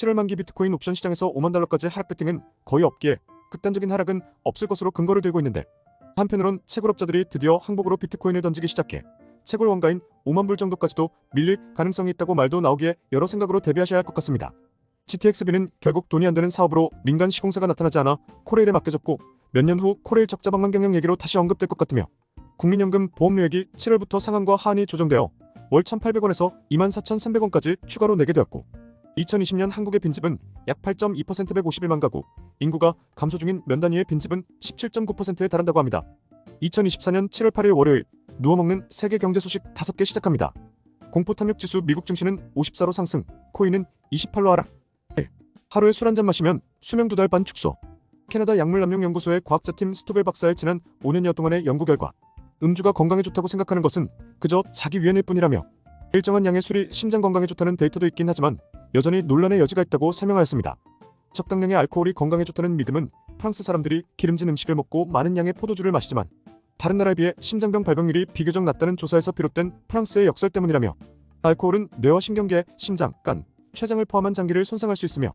7월 만기 비트코인 옵션 시장에서 5만 달러까지 하락 배팅은 거의 없기에 극단적인 하락은 없을 것으로 근거를 들고 있는데 한편으론 채굴업자들이 드디어 항복으로 비트코인을 던지기 시작해 채굴 원가인 5만 불 정도까지도 밀릴 가능성이 있다고 말도 나오기에 여러 생각으로 대비하셔야 할 것 같습니다. GTXB는 결국 돈이 안 되는 사업으로 민간 시공사가 나타나지 않아 코레일에 맡겨졌고 몇 년 후 코레일 적자 방만 경영 얘기로 다시 언급될 것 같으며 국민연금 보험료액이 7월부터 상한과 하한이 조정되어 월 1,800원에서 24,300원까지 추가로 내게 되었고 2020년 한국의 빈집은 약 8.2% 151만 가구, 인구가 감소 중인 면 단위의 빈집은 17.9%에 달한다고 합니다. 2024년 7월 8일 월요일 누워먹는 세계 경제 소식 5개 시작합니다. 공포 탐욕 지수 미국 증시는 54로 상승, 코인은 28로 하락. 1. 하루에 술 한 잔 마시면 수명 두 달 반 축소. 캐나다 약물남용연구소의 과학자팀 스토벨 박사의 지난 5년여 동안의 연구 결과 음주가 건강에 좋다고 생각하는 것은 그저 자기 위안일 뿐이라며 일정한 양의 술이 심장 건강에 좋다는 데이터도 있긴 하지만 여전히 논란의 여지가 있다고 설명하였습니다. 적당량의 알코올이 건강에 좋다는 믿음은 프랑스 사람들이 기름진 음식을 먹고 많은 양의 포도주를 마시지만 다른 나라에 비해 심장병 발병률이 비교적 낮다는 조사에서 비롯된 프랑스의 역설 때문이라며 알코올은 뇌와 신경계, 심장, 간, 췌장을 포함한 장기를 손상할 수 있으며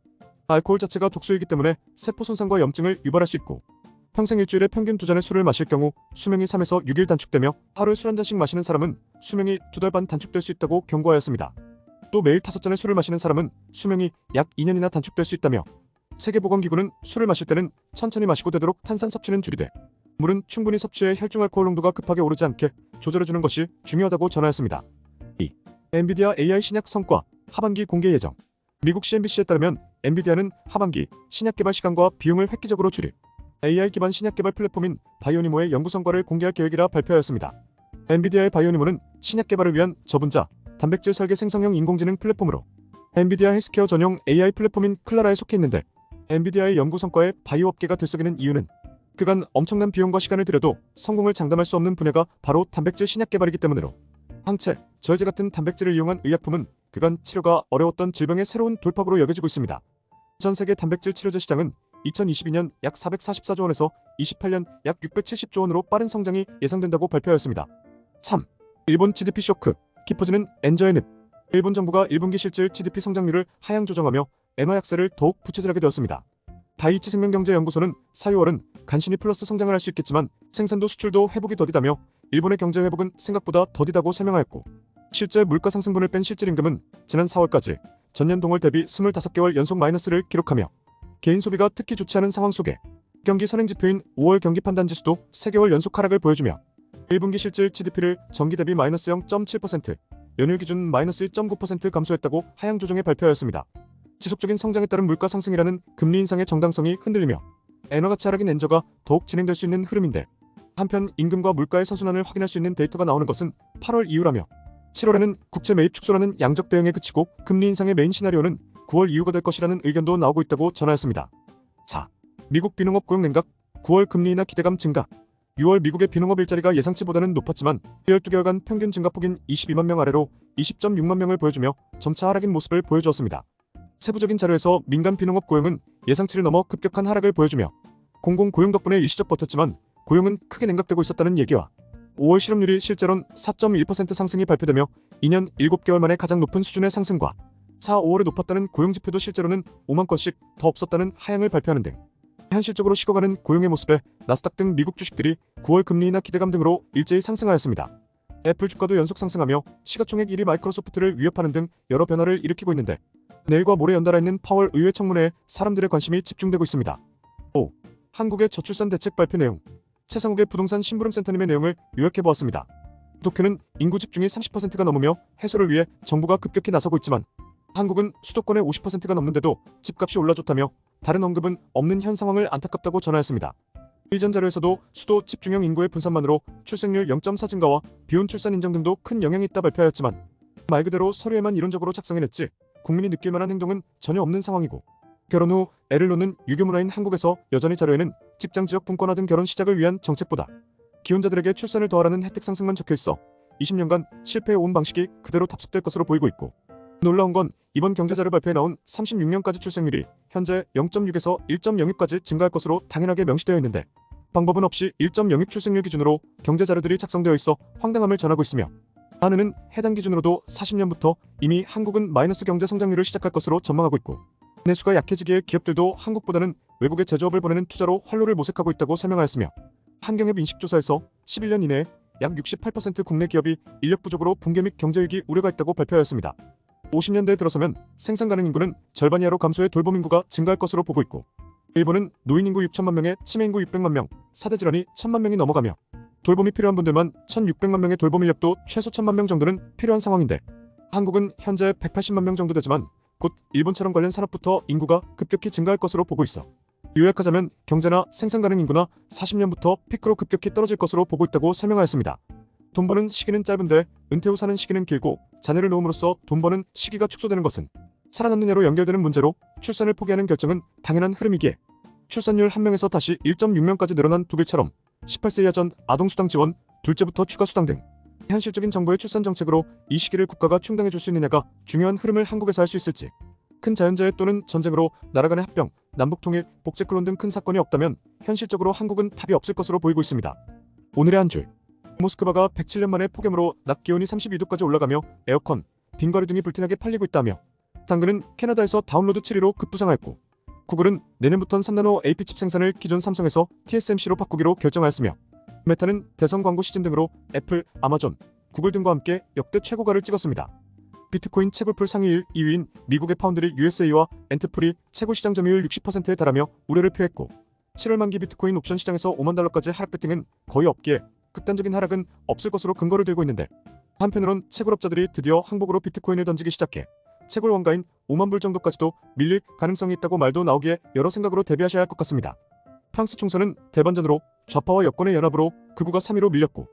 알코올 자체가 독소이기 때문에 세포 손상과 염증을 유발할 수 있고 평생 일주일에 평균 두 잔의 술을 마실 경우 수명이 3에서 6일 단축되며 하루에 술 한 잔씩 마시는 사람은 수명이 두 달 반 단축될 수 있다고 경고하였습니다. 또 매일 다섯 잔의 술을 마시는 사람은 수명이 약 2년이나 단축될 수 있다며 세계보건기구는 술을 마실 때는 천천히 마시고 되도록 탄산 섭취는 줄이되 물은 충분히 섭취해 혈중 알코올 농도가 급하게 오르지 않게 조절해주는 것이 중요하다고 전하였습니다. 2. 엔비디아 AI 신약 성과 하반기 공개 예정 미국 CNBC에 따르면 엔비디아는 하반기 신약 개발 시간과 비용을 획기적으로 줄일 AI 기반 신약 개발 플랫폼인 바이오니모의 연구 성과를 공개할 계획이라 발표하였습니다. 엔비디아의 바이오니모는 신약 개발을 위한 저분자 단백질 설계 생성형 인공지능 플랫폼으로 엔비디아 헬스케어 전용 AI 플랫폼인 클라라에 속해 있는데 엔비디아의 연구 성과에 바이오 업계가 들썩이는 이유는 그간 엄청난 비용과 시간을 들여도 성공을 장담할 수 없는 분야가 바로 단백질 신약 개발이기 때문으로 항체, 저해제 같은 단백질을 이용한 의약품은 그간 치료가 어려웠던 질병의 새로운 돌파구로 여겨지고 있습니다. 전 세계 단백질 치료제 시장은 2022년 약 444조 원에서 28년 약 670조 원으로 빠른 성장이 예상된다고 발표하였습니다. 3. 일본 GDP 쇼크, 엔저의 늪. 일본 정부가 1분기 실질 GDP 성장률을 하향 조정하며 엔화 약세를 더욱 부채질하게 되었습니다. 다이치 생명경제연구소는 4, 6월은 간신히 플러스 성장을 할 수 있겠지만 생산도 수출도 회복이 더디다며 일본의 경제 회복은 생각보다 더디다고 설명하였고 실제 물가 상승분을 뺀 실질 임금은 지난 4월까지 전년 동월 대비 25개월 연속 마이너스를 기록하며 개인 소비가 특히 좋지 않은 상황 속에 경기 선행 지표인 5월 경기 판단 지수도 3개월 연속 하락을 보여주며 1분기 실질 GDP를 전기 대비 마이너스 0.7%, 연휴 기준 마이너스 1.9% 감소했다고 하향 조정에 발표하였습니다. 지속적인 성장에 따른 물가 상승이라는 금리 인상의 정당성이 흔들리며 엔화 가치 하락인 엔저가 더욱 진행될 수 있는 흐름인데 한편 임금과 물가의 선순환을 확인할 수 있는 데이터가 나오는 것은 8월 이후라며 7월에는 국채 매입 축소라는 양적 대응에 그치고 금리 인상의 메인 시나리오는 9월 이후가 될 것이라는 의견도 나오고 있다고 전하였습니다. 4. 미국 비농업 고용 냉각 9월 금리 인하 기대감 증가 6월 미국의 비농업 일자리가 예상치보다는 높았지만 12개월간 평균 증가폭인 22만 명 아래로 20.6만 명을 보여주며 점차 하락인 모습을 보여주었습니다. 세부적인 자료에서 민간 비농업 고용은 예상치를 넘어 급격한 하락을 보여주며 공공 고용 덕분에 일시적 버텼지만 고용은 크게 냉각되고 있었다는 얘기와 5월 실업률이 실제로는 4.1% 상승이 발표되며 2년 7개월 만에 가장 높은 수준의 상승과 4, 5월에 높았다는 고용 지표도 실제로는 5만 건씩 더 없었다는 하향을 발표하는 등 현실적으로 식어가는 고용의 모습에 나스닥 등 미국 주식들이 9월 금리 인하 기대감 등으로 일제히 상승하였습니다. 애플 주가도 연속 상승하며 시가총액 1위 마이크로소프트를 위협하는 등 여러 변화를 일으키고 있는데 내일과 모레 연달아 있는 파월 의회 청문회에 사람들의 관심이 집중되고 있습니다. 5. 한국의 저출산 대책 발표 내용 최상욱의 부동산 심부름센터님의 내용을 요약해보았습니다. 도쿄는 인구 집중이 30%가 넘으며 해소를 위해 정부가 급격히 나서고 있지만 한국은 수도권의 50%가 넘는데도 집값이 올라좋다며 다른 언급은 없는 현 상황을 안타깝다고 전하였습니다. 이전 자료에서도 수도 집중형 인구의 분산만으로 출생률 0.4 증가와 비혼 출산 인정 등도 큰 영향이 있다 발표하였지만 말 그대로 서류에만 이론적으로 작성해냈지 국민이 느낄 만한 행동은 전혀 없는 상황이고 결혼 후 애를 놓는 유교 문화인 한국에서 여전히 자료에는 직장 지역 분권화 등 결혼 시작을 위한 정책보다 기혼자들에게 출산을 더하라는 혜택 상승만 적혀 있어 20년간 실패해 온 방식이 그대로 답습될 것으로 보이고 있고 놀라운 건 이번 경제자료 발표에 나온 36년까지 출생률이 현재 0.6에서 1.06까지 증가할 것으로 당연하게 명시되어 있는데 방법은 없이 1.06 출생률 기준으로 경제자료들이 작성되어 있어 황당함을 전하고 있으며 한은은 해당 기준으로도 40년부터 이미 한국은 마이너스 경제 성장률을 시작할 것으로 전망하고 있고 내수가 약해지기에 기업들도 한국보다는 외국에 제조업을 보내는 투자로 활로를 모색하고 있다고 설명하였으며 한경협 인식조사에서 11년 이내에 약 68% 국내 기업이 인력 부족으로 붕괴 및 경제위기 우려가 있다고 발표하였습니다. 50년대에 들어서면 생산 가능 인구는 절반 이하로 감소해 돌봄 인구가 증가할 것으로 보고 있고 일본은 노인 인구 6천만 명에 치매 인구 600만 명, 사대 질환이 1천만 명이 넘어가며 돌봄이 필요한 분들만 1,600만 명의 돌봄 인력도 최소 1천만 명 정도는 필요한 상황인데 한국은 현재 180만 명 정도 되지만 곧 일본처럼 관련 산업부터 인구가 급격히 증가할 것으로 보고 있어. 요약하자면 경제나 생산 가능 인구나 40년부터 피크로 급격히 떨어질 것으로 보고 있다고 설명하였습니다. 돈 버는 시기는 짧은데 은퇴 후 사는 시기는 길고 자녀를 놓음으로써 돈 버는 시기가 축소되는 것은 살아남느냐로 연결되는 문제로 출산을 포기하는 결정은 당연한 흐름이기에 출산율 1명에서 다시 1.6명까지 늘어난 독일처럼 18세 이하 전 아동수당 지원, 둘째부터 추가 수당 등 현실적인 정부의 출산 정책으로 이 시기를 국가가 충당해 줄 수 있느냐가 중요한 흐름을 한국에서 할 수 있을지 큰 자연재해 또는 전쟁으로 나라 간의 합병, 남북통일, 복제클론 등 큰 사건이 없다면 현실적으로 한국은 답이 없을 것으로 보이고 있습니다. 오늘의 한 줄. 모스크바가 107년 만에 폭염으로 낮 기온이 32도까지 올라가며 에어컨, 빙거리 등이 불티나게 팔리고 있다며 당근은 캐나다에서 다운로드 7위로 급부상하였고 구글은 내년부터는 3나노 AP칩 생산을 기존 삼성에서 TSMC로 바꾸기로 결정하였으며 메타는 대선 광고 시즌 등으로 애플, 아마존, 구글 등과 함께 역대 최고가를 찍었습니다. 비트코인 채굴풀 상위 1, 2위인 미국의 파운드리 USA와 엔트풀이 최고 시장 점유율 60%에 달하며 우려를 표했고 7월 만기 비트코인 옵션 시장에서 5만 달러까지 하락 배팅은 거의 없기에 극단적인 하락은 없을 것으로 근거를 들고 있는데 한편으론 채굴업자들이 드디어 항복으로 비트코인을 던지기 시작해 채굴 원가인 5만 불 정도까지도 밀릴 가능성이 있다고 말도 나오기에 여러 생각으로 대비하셔야 할 것 같습니다. 프랑스 총선은 대반전으로 좌파와 여권의 연합으로 극우가 3위로 밀렸고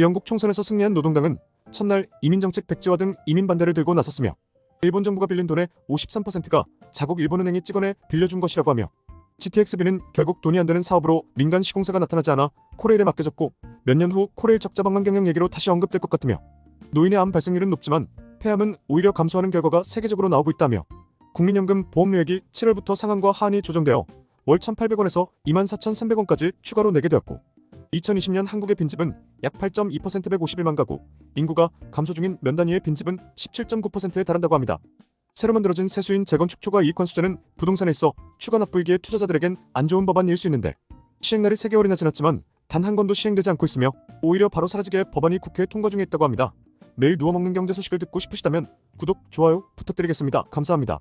영국 총선에서 승리한 노동당은 첫날 이민정책 백지화 등 이민 반대를 들고 나섰으며 일본 정부가 빌린 돈의 53%가 자국 일본은행이 찍어내 빌려준 것이라고 하며 GTXB는 결국 돈이 안 되는 사업으로 민간 시공사가 나타나지 않아 코레일에 맡겨졌고 몇 년 후 코레일 적자 방안 경영 얘기로 다시 언급될 것 같으며 노인의 암 발생률은 높지만 폐암은 오히려 감소하는 결과가 세계적으로 나오고 있다며 국민연금 보험료액이 7월부터 상한과 하한이 조정되어 월 1,800원에서 24,300원까지 추가로 내게 되었고 2020년 한국의 빈집은 약 8.2% 151만 가구, 인구가 감소 중인 면 단위의 빈집은 17.9%에 달한다고 합니다. 새로 만들어진 세수인 재건축 초과 이익환수제는 부동산에 있어 추가 납부이기에 투자자들에겐 안 좋은 법안일 수 있는데 시행날이 3개월이나 지났지만 단 한 건도 시행되지 않고 있으며 오히려 바로 사라지게 법안이 국회에 통과 중에 있다고 합니다. 매일 누워먹는 경제 소식을 듣고 싶으시다면 구독, 좋아요 부탁드리겠습니다. 감사합니다.